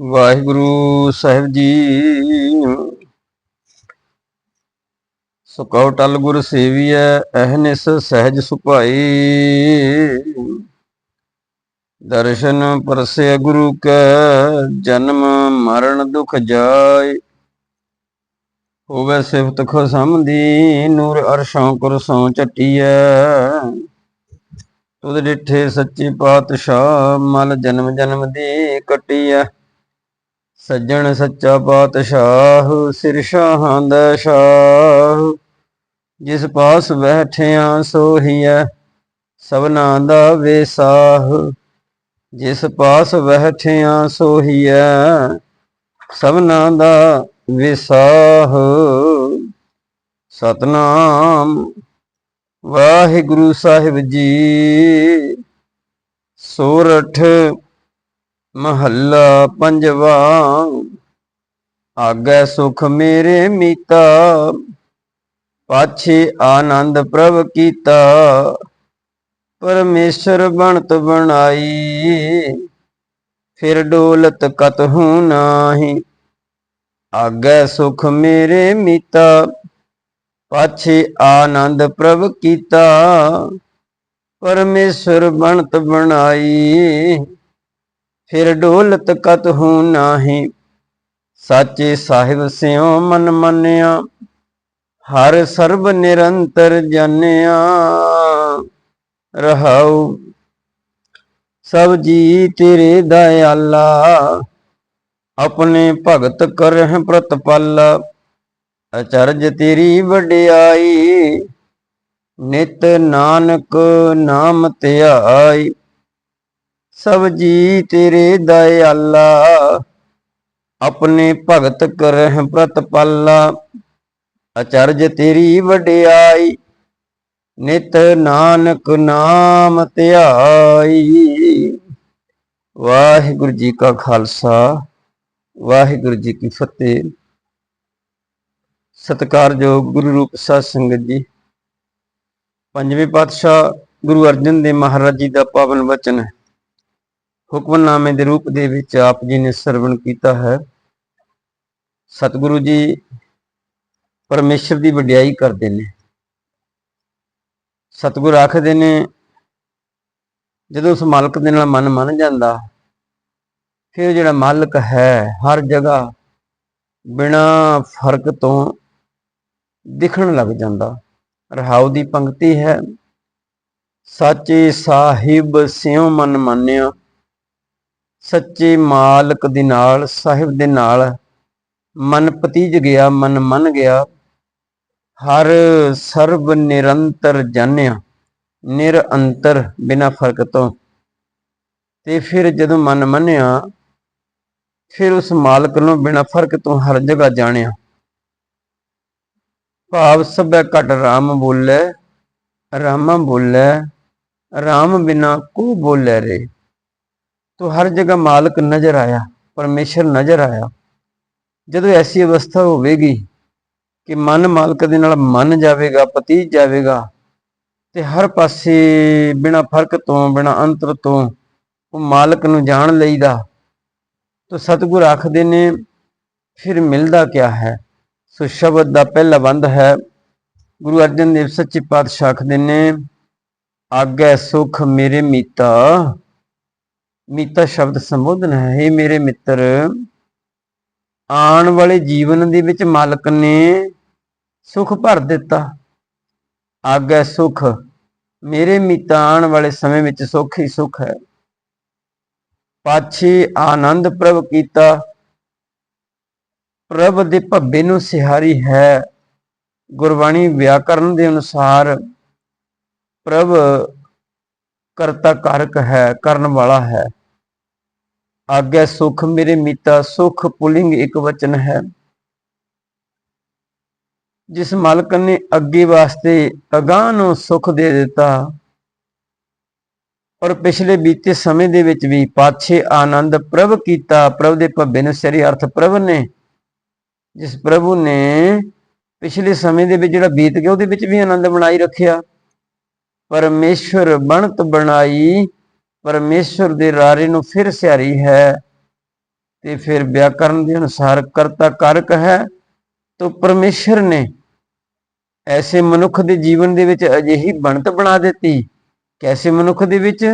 ਵਾਹਿਗੁਰੂ ਸਾਹਿਬ ਜੀ। ਸੁਕਉ ਟਲ ਗੁਰ ਸੇਵੀਐ ਅਹਨਿਸ ਸਹਿਜ ਸੁਭਾਈ। ਦਰਸ਼ਨ ਪਰਸੇ ਗੁਰੂ ਕੈ, ਜਨਮ ਮਰਨ ਦੁਖ ਜਾਏ। ਹੋਵੇ ਸਿਫਤ ਸਮਦੀ ਨੂਰ ਅਰਸ਼ਾਂ ਕੁਰਸੋਂ ਚਟੀਐ। ਤੁਧ ਡਿਠੇ ਸੱਚੇ ਪਾਤਸ਼ਾਹ, ਮਲ ਜਨਮ ਜਨਮ ਦੀ ਕਟੀਐ। ਸੱਜਣ ਸੱਚਾ ਪਾਤਸ਼ਾਹ, ਸਿਰ ਸ਼ਾਹਾਂ ਦਾ ਸ਼ਾਹ। ਜਿਸ ਪਾਸ ਬੈਠਿਆ ਸੋਹੀਐ, ਸਭਨਾ ਦਾ ਵੇਸਾਹ। ਜਿਸ ਪਾਸ ਬੈਠਿਆ ਸੋਹੀਐ, ਸਭਨਾ ਦਾ ਵਿਸਾਹ। ਸਤਨਾਮ ਵਾਹਿਗੁਰੂ ਸਾਹਿਬ ਜੀ। ਸੋਰਠ ਮਹੱਲਾ ਪੰਜਵਾ। ਆਗੈ ਸੁਖ ਮੇਰੇ ਮੀਤਾ। ਪਾਛੇ ਆਨੰਦ ਪ੍ਰਭ ਕੀਤਾ। ਪਰਮੇਸ਼ਰ ਬਣਤ ਬਣਾਈ। ਫਿਰ ਡੋਲਤ ਕਤਹੂ ਨਾਹੀ। ਆਗੈ ਸੁਖ ਮੇਰੇ ਮੀਤਾ। ਪਾਛੇ ਆਨੰਦ ਪ੍ਰਭ ਕੀਤਾ, ਪਰਮੇਸ਼ਰ ਬਣਤ ਬਣਾਈ। ਫਿਰ ਡੋਲਤ ਕਤ ਕਤਹੂ ਨਾਹੀ, ਸਾਚੇ ਸਾਹਿਬ ਸਿਉ ਮਨ ਮੰਨਿਆ, ਹਰ ਸਰਬ ਨਿਰੰਤਰ ਜਾਣਿਆ ਰਹਾਉ ਸਭ ਜੀ ਤੇਰੇ ਦਇਆਲਾ, ਆਪਣੇ ਭਗਤ ਕਰਹਿ ਪ੍ਰਤਪਾਲ। ਅਚਰਜ ਤੇਰੀ ਵਡਿਆਈ, ਨਿਤ ਨਾਨਕ ਨਾਮ ਧਿਆਈ ਸਭ ਜੀ ਤੇਰੇ ਦਇਆਲਾ, ਆਪਣੇ ਭਗਤ ਕਰਹਿ ਪ੍ਰਤਪਾਲਾ ਅਚਰਜ ਤੇਰੀ ਵਡਿਆਈ, ਨਿਤ ਨਾਨਕ ਨਾਮ ਧਿਆਈ ਵਾਹਿਗੁਰੂ ਜੀ ਕਾ ਖਾਲਸਾ, ਵਾਹਿਗੁਰੂ ਜੀ ਕੀ ਫਤਿਹ। ਸਤਿਕਾਰਯੋਗ ਗੁਰੂ ਰੂਪ ਸਾਧ ਸੰਗਤ ਜੀ। ਪੰਜਵੇਂ ਪਾਤਸ਼ਾਹ ਗੁਰੂ ਅਰਜਨ ਦੇਵ ਮਹਾਰਾਜ ਜੀ ਦਾ ਪਾਵਨ ਵਚਨ ਹੈ। ਹੁਕਮਨਾਮੇ ਦੇ ਰੂਪ ਦੇ ਵਿੱਚ ਆਪ ਜੀ ਨੇ ਸਰਵਣ ਕੀਤਾ ਹੈ। ਸਤਿਗੁਰੂ ਜੀ ਪਰਮੇਸ਼ਰ ਦੀ ਵਡਿਆਈ ਕਰਦੇ ਨੇ। ਸਤਿਗੁਰ ਆਖਦੇ ਨੇ, ਜਦੋਂ ਉਸ ਮਾਲਕ ਦੇ ਨਾਲ ਮਨ ਮੰਨ ਜਾਂਦਾ, ਫਿਰ ਜਿਹੜਾ ਮਾਲਕ ਹੈ, ਹਰ ਜਗ੍ਹਾ ਬਿਨਾ ਫ਼ਰਕ ਤੋਂ ਦਿਖਣ ਲੱਗ ਜਾਂਦਾ। ਰਹਾਉ ਦੀ ਪੰਕਤੀ ਹੈ, ਸਾਚੇ ਸਾਹਿਬ ਸਿਉ ਮਨ ਮੰਨਿਆ, ਸੱਚੇ ਮਾਲਕ ਦੇ ਨਾਲ, ਸਾਹਿਬ ਦੇ ਨਾਲ, ਮਨ ਪਤੀਜ ਗਿਆ, ਮਨ ਮੰਨ ਗਿਆ, ਹਰ ਸਰਬ ਨਿਰੰਤਰ ਜਾਣਿਆ ਨਿਰੰਤਰ ਬਿਨਾ ਫ਼ਰਕ ਤੋਂ। ਤੇ ਫਿਰ ਜਦੋਂ ਮਨ ਮੰਨਿਆ, ਫਿਰ ਉਸ ਮਾਲਕ ਨੂੰ ਬਿਨਾ ਫ਼ਰਕ ਤੋਂ ਹਰ ਜਗ੍ਹਾ ਜਾਣਿਆ। ਭਾਵ ਸਭੈ ਘਟ ਰਾਮ ਬੋਲੇ, ਰਾਮਾ ਬੋਲੇ, ਰਾਮ ਬਿਨਾ ਕੋ ਬੋਲੇ ਰੇ। ਤੋ ਹਰ ਜਗ੍ਹਾ ਮਾਲਕ ਨਜ਼ਰ ਆਇਆ, ਪਰਮੇਸ਼ਰ ਨਜ਼ਰ ਆਇਆ। ਜਦੋਂ ਐਸੀ ਅਵਸਥਾ ਹੋਵੇਗੀ ਕਿ ਮਨ ਮਾਲਕ ਦੇ ਨਾਲ ਮੰਨ ਜਾਵੇਗਾ ਪਤੀ ਜਾਵੇਗਾ, ਤੇ ਹਰ ਪਾਸੇ ਬਿਨਾ ਫ਼ਰਕ ਤੋਂ, ਬਿਨਾ ਅੰਤਰ ਤੋਂ ਉਹ ਮਾਲਕ ਨੂੰ ਜਾਣ ਲਈਦਾ, ਤੋ ਸਤਿਗੁਰ ਆਖਦੇ ਨੇ, ਫਿਰ ਮਿਲਦਾ ਕਿਆ ਹੈ? ਸੋ ਸ਼ਬਦ ਦਾ ਪਹਿਲਾ ਬੰਦ ਹੈ, ਗੁਰੂ ਅਰਜਨ ਦੇਵ ਸੱਚੇ ਪਾਤਸ਼ਾਹ ਆਖਦੇ ਨੇ, ਆਗੇ ਸੁਖ ਮੇਰੇ ਮੀਤਾ। ਮੀਤਾ ਸ਼ਬਦ ਸੰਬੋਧਨ ਹੈ ਇਹ ਮੇਰੇ ਮਿੱਤਰ, ਆਉਣ ਵਾਲੇ ਜੀਵਨ ਦੇ ਵਿੱਚ ਮਾਲਕ ਨੇ ਸੁਖ ਭਰ ਦਿੱਤਾ। ਆਗੇ ਸੁਖ ਮੇਰੇ ਮੀਤਾ, ਆਉਣ ਵਾਲੇ ਸਮੇਂ ਵਿੱਚ ਸੁਖ ਹੀ ਸੁਖ ਹੈ। ਪਾਛੀ ਆਨੰਦ ਪ੍ਰਭ ਕੀਤਾ ਪ੍ਰਭ ਦੇ ਭੱਬੇ ਨੂੰ ਸਿਹਾਰੀ ਹੈ। ਗੁਰਬਾਣੀ ਵਿਆਕਰਨ ਦੇ ਅਨੁਸਾਰ ਪ੍ਰਭ ਕਰਤਾ ਕਾਰਕ ਹੈ, ਕਰਨ ਵਾਲਾ ਹੈ। ਆਗੇ ਸੁਖ ਮੇਰੇ ਮੀਤਾ, ਸੁਖ ਪੁਲਿੰਗ ਇੱਕ ਵਚਨ ਹੈ। ਜਿਸ ਮਾਲਕ ਨੇ ਅੱਗੇ ਵਾਸਤੇ ਅਗਾਹ ਨੂੰ ਸੁਖ ਦੇ ਦਿੱਤਾ ਔਰ ਪਿਛਲੇ ਬੀਤੇ ਸਮੇਂ ਦੇ ਵਿੱਚ ਵੀ ਪਾਛੇ ਆਨੰਦ ਪ੍ਰਭ ਕੀਤਾ, ਪ੍ਰਭ ਦੇ ਭੱਬੇ ਨੂੰ ਸਰੀ ਅਰਥ ਪ੍ਰਭ ਨੇ ਜਿਸ ਪ੍ਰਭੂ ਨੇ ਪਿਛਲੇ ਸਮੇਂ ਦੇ ਵਿੱਚ ਜਿਹੜਾ ਬੀਤ ਗਿਆ, ਉਹਦੇ ਵਿੱਚ ਵੀ ਆਨੰਦ ਬਣਾਈ ਰੱਖਿਆ। ਪਰਮੇਸ਼ਵਰ ਬਣਤ ਬਣਾਈ ਪਰਮੇਸ਼ਰ ਦੇ ਰਾਰੇ ਨੂੰ ਫਿਰ ਸਿਆਰੀ ਹੈ ਤੇ ਫਿਰ ਵਿਆਕਰਨ ਦੇ ਅਨੁਸਾਰ ਕਰਤਾ ਕਾਰਕ ਹੈ। ਤੋ ਪਰਮੇਸ਼ਰ ਨੇ ਐਸੇ ਮਨੁੱਖ ਦੇ ਜੀਵਨ ਦੇ ਵਿੱਚ ਅਜਿਹੀ ਬਣਤ ਬਣਾ ਦਿੱਤੀ। ਕੈਸੇ ਮਨੁੱਖ ਦੇ ਵਿੱਚ?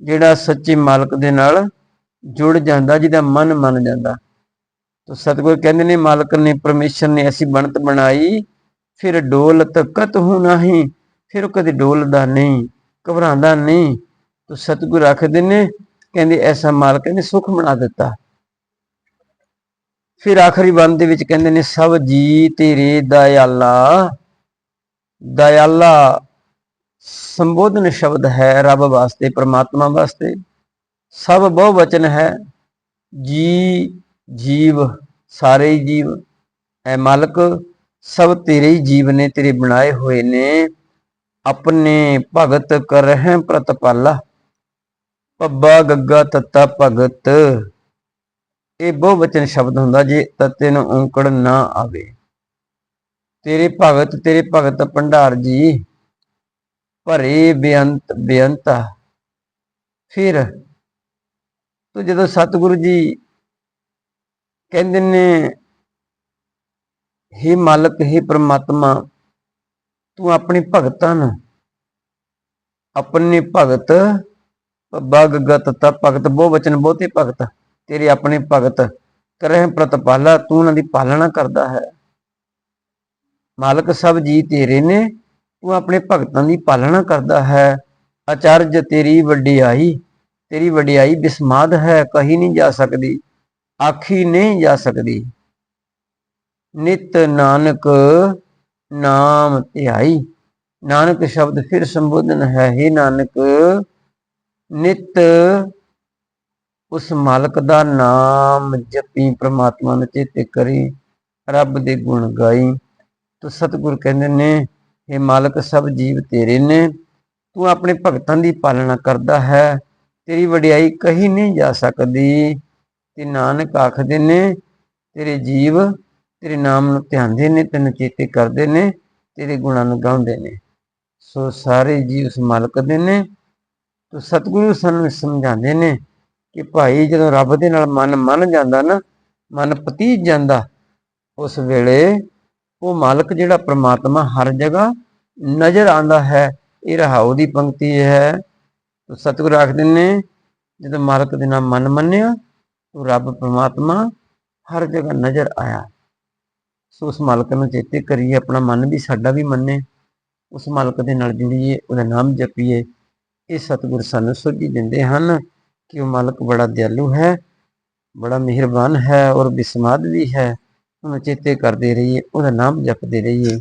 ਜਿਹੜਾ ਸੱਚੇ ਮਾਲਕ ਦੇ ਨਾਲ ਜੁੜ ਜਾਂਦਾ, ਜਿਹਦਾ ਮਨ ਮੰਨ ਜਾਂਦਾ। ਤੋ ਸਤਿਗੁਰ ਕਹਿੰਦੇ ਨੇ, ਮਾਲਕ ਨੇ, ਪਰਮੇਸ਼ਰ ਨੇ ਐਸੀ ਬਣਤ ਬਣਾਈ, ਫਿਰ ਡੋਲਤ ਕਤ ਹੂ ਨਹੀਂ ਫਿਰ ਉਹ ਕਦੇ ਡੋਲਦਾ ਨਹੀਂ, ਘਬਰਾਉਂਦਾ ਨਹੀਂ। ਤੋ ਸਤਿਗੁਰ ਆਖਦੇ ਨੇ, ਕਹਿੰਦੇ ਐਸਾ ਮਾਲਕ ਨੇ ਸੁਖ ਬਣਾ ਦਿੱਤਾ। ਫਿਰ ਆਖਰੀ ਬੰਦ ਦੇ ਵਿੱਚ ਕਹਿੰਦੇ ਨੇ, ਸਭ ਜੀ ਤੇਰੇ ਦਇਆਲਾ ਦਇਆਲਾ ਸੰਬੋਧਨ ਸ਼ਬਦ ਹੈ ਰੱਬ ਵਾਸਤੇ, ਪ੍ਰਮਾਤਮਾ ਵਾਸਤੇ। ਸਭ ਬਹੁ ਵਚਨ ਹੈ, ਜੀ ਜੀਵ, ਸਾਰੇ ਹੀ ਜੀਵ, ਐ ਮਾਲਕ, ਸਭ ਤੇਰੇ ਹੀ ਜੀਵ ਨੇ, ਤੇਰੇ ਬਣਾਏ ਹੋਏ ਨੇ। ਆਪਣੇ ਭਗਤ ਕਰਹਿ ਪ੍ਰਤਪਾਲਾ ਪੱਬਾ ਗੱਗਾ ਤੱਤਾ ਭਗਤ। ਇਹ ਬਹੁ ਵਚਨ ਸ਼ਬਦ ਹੁੰਦਾ ਜੇ ਤੱਤੇ ਨੂੰ ਔਂਕੜ ਨਾ ਆਵੇ। ਤੇਰੇ ਭਗਤ ਤੇਰੇ ਭਗਤ ਭੰਡਾਰ ਜੀ, ਭਰੇ ਬੇਅੰਤ, ਬੇਅੰਤਾ। ਫਿਰ ਤੋ ਜਦੋਂ ਸਤਿਗੁਰੂ ਜੀ ਕਹਿੰਦੇ ਨੇ हे ਮਾਲਕ हे ਪ੍ਰਮਾਤਮਾ, ਤੂੰ ਆਪਣੇ ਭਗਤਾਂ ਨੂੰ। ਆਪਣੇ ਭਗਤ ਭਗਤ ਤਾ ਭਗਤ, ਬਹੁ ਵਚਨ ਬਹੁਤੇ ਭਗਤ, ਤੇਰੇ ਆਪਣੇ ਭਗਤ ਕਰਹਿ ਪ੍ਰਤਪਾਲਾ, ਤੂੰ ਉਹਨਾਂ ਦੀ ਪਾਲਣਾ ਕਰਦਾ ਹੈ। ਮਾਲਕ ਸਭ ਜੀ ਤੇਰੇ ਨੇ, ਤੂੰ ਆਪਣੇ ਭਗਤਾਂ ਦੀ ਪਾਲਣਾ ਕਰਦਾ ਹੈ। ਅਚਰਜ ਤੇਰੀ ਵਡਿਆਈ ਤੇਰੀ ਵਡਿਆਈ ਬਿਸਮਾਦ ਹੈ, ਕਹੀ ਨਹੀਂ ਜਾ ਸਕਦੀ। ਆਖੀ ਨਹੀਂ ਜਾ ਸਕਦੀ। ਨਿਤ ਨਾਨਕ ਨਾਮ ਧਿਆਈ। ਨਾਨਕ ਸ਼ਬਦ ਫਿਰ ਸੰਬੋਧਨ ਹੈ हे ਨਾਨਕ, ਨਿਤ ਉਸ ਮਾਲਕ ਦਾ ਨਾਮ ਜਪੀ, ਪ੍ਰਮਾਤਮਾ ਨੂੰ ਚੇਤੇ ਕਰੀ, ਰੱਬ ਦੇ ਗੁਣ ਗਾਈ। ਤੋ ਸਤਿਗੁਰ ਕਹਿੰਦੇ ਨੇ ਇਹ ਮਾਲਕ, ਸਭ ਜੀਵ ਤੇਰੇ ਨੇ। ਤੂੰ ਆਪਣੇ ਭਗਤਾਂ ਦੀ ਪਾਲਣਾ ਕਰਦਾ ਹੈ, ਤੇਰੀ ਵਡਿਆਈ ਕਹੀ ਨਹੀਂ ਜਾ ਸਕਦੀ। ਤੇ ਨਾਨਕ ਆਖਦੇ ਨੇ, ਤੇਰੇ ਜੀਵ ਤੇਰੇ ਨਾਮ ਨੂੰ ਧਿਆਨਦੇ ਨੇ, ਤੈਨੂੰ ਚੇਤੇ ਕਰਦੇ ਨੇ, ਤੇਰੇ ਗੁਣਾਂ ਨੂੰ ਗਾਉਂਦੇ ਨੇ। ਸੋ ਸਾਰੇ ਜੀਵ ਉਸ ਮਾਲਕ ਦੇ ਨੇ। ਤੋ ਸਤਿਗੁਰੂ ਸਾਨੂੰ ਸਮਝਾਉਂਦੇ ਨੇ ਕਿ ਭਾਈ ਜਦੋਂ ਰੱਬ ਦੇ ਨਾਲ ਮਨ ਮੰਨ ਜਾਂਦਾ ਨਾ, ਮਨ ਪਤੀਜ ਜਾਂਦਾ, ਉਸ ਵੇਲੇ ਉਹ ਮਾਲਕ ਜਿਹੜਾ ਪ੍ਰਮਾਤਮਾ ਹਰ ਜਗ੍ਹਾ ਨਜ਼ਰ ਆਂਦਾ ਹੈ, ਇਹ ਰਹਾਉ ਦੀ ਪੰਕਤੀ ਹੈ। ਸਤਿਗੁਰੂ ਆਖਦੇ ਨੇ, ਜਦੋਂ ਮਾਲਕ ਦੇ ਨਾਲ ਮਨ ਮੰਨਿਆ ਤੋ ਰੱਬ ਪ੍ਰਮਾਤਮਾ ਹਰ ਜਗ੍ਹਾ ਨਜ਼ਰ ਆਇਆ। ਸੋ ਉਸ ਮਾਲਕ ਨੂੰ ਚੇਤੇ ਕਰੀਏ, ਆਪਣਾ ਮਨ ਵੀ ਸਾਡਾ ਵੀ ਮੰਨੇ। ਉਸ ਮਾਲਕ ਦੇ ਨਾਲ ਜੁੜੀਏ, ਉਹਦਾ ਨਾਮ ਜਪੀਏ। ਇਹ ਸਤਿਗੁਰ ਸਾਨੂੰ ਸੋਝੀ ਦਿੰਦੇ ਹਨ ਕਿ ਉਹ ਮਾਲਕ ਬੜਾ ਦਿਆਲੂ ਹੈ, ਬੜਾ ਮਿਹਰਬਾਨ ਹੈ ਔਰ ਬਿਸਮਾਦ ਵੀ ਹੈ। ਉਹਨੂੰ ਚੇਤੇ ਕਰਦੇ ਰਹੀਏ, ਉਹਦਾ ਨਾਮ ਜਪਦੇ ਰਹੀਏ।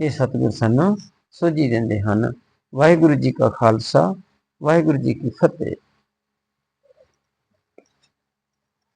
ਇਹ ਸਤਿਗੁਰ ਸਾਨੂੰ ਸੋਝੀ ਦਿੰਦੇ ਹਨ। ਵਾਹਿਗੁਰੂ ਜੀ ਕਾ ਖਾਲਸਾ, ਵਾਹਿਗੁਰੂ ਜੀ ਕੀ ਫਤਿਹ।